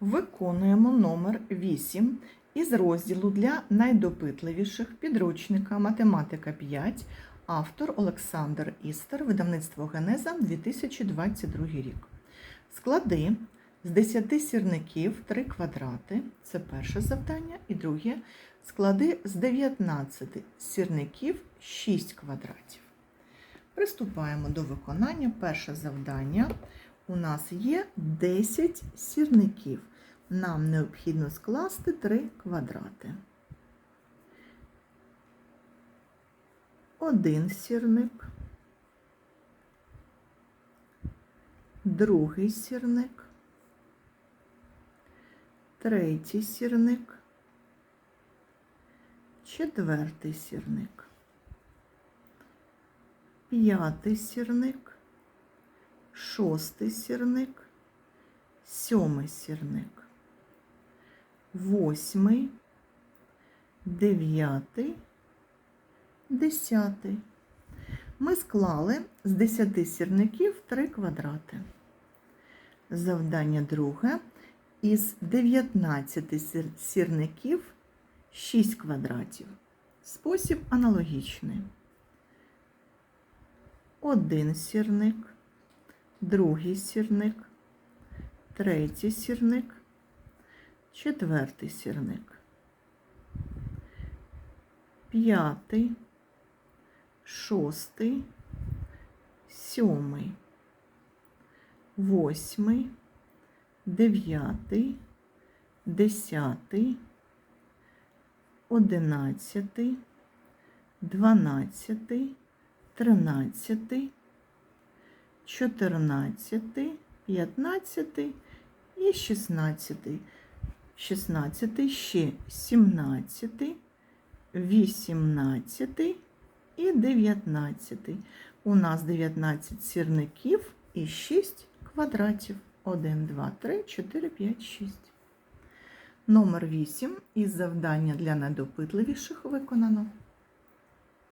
Виконуємо номер 8 із розділу для найдопитливіших підручника Математика 5, автор Олександр Істер, видавництво Генеза 2022 рік. Склади з 10 сірників 3 квадрати це перше завдання, і друге склади з 19 сірників 6 квадратів. Приступаємо до виконання. Перше завдання. У нас є 10 сірників. Нам необхідно скласти 3 квадрати. Один сірник, другий сірник, третій сірник, четвертий сірник, п'ятий сірник, шостий сірник, сьомий сірник, восьмий, дев'ятий, десятий. Ми склали з 10 сірників 3 квадрати. Завдання друге. Із 19 сірників 6 квадратів. Спосіб аналогічний. Один сірник, другий сірник, третій сірник, четвертий сірник, п'ятий, шостий, сьомий, восьмий, дев'ятий, десятий, одинадцятий, дванадцятий, тринадцятий, чотирнадцятий, п'ятнадцятий і шістнадцятий. Шістнадцятий, ще сімнадцятий, вісімнадцятий і дев'ятнадцятий. У нас 19 сірників і 6 квадратів. 1, 2, 3, 4, 5, 6. Номер 8 із завдання для найдопитливіших виконано.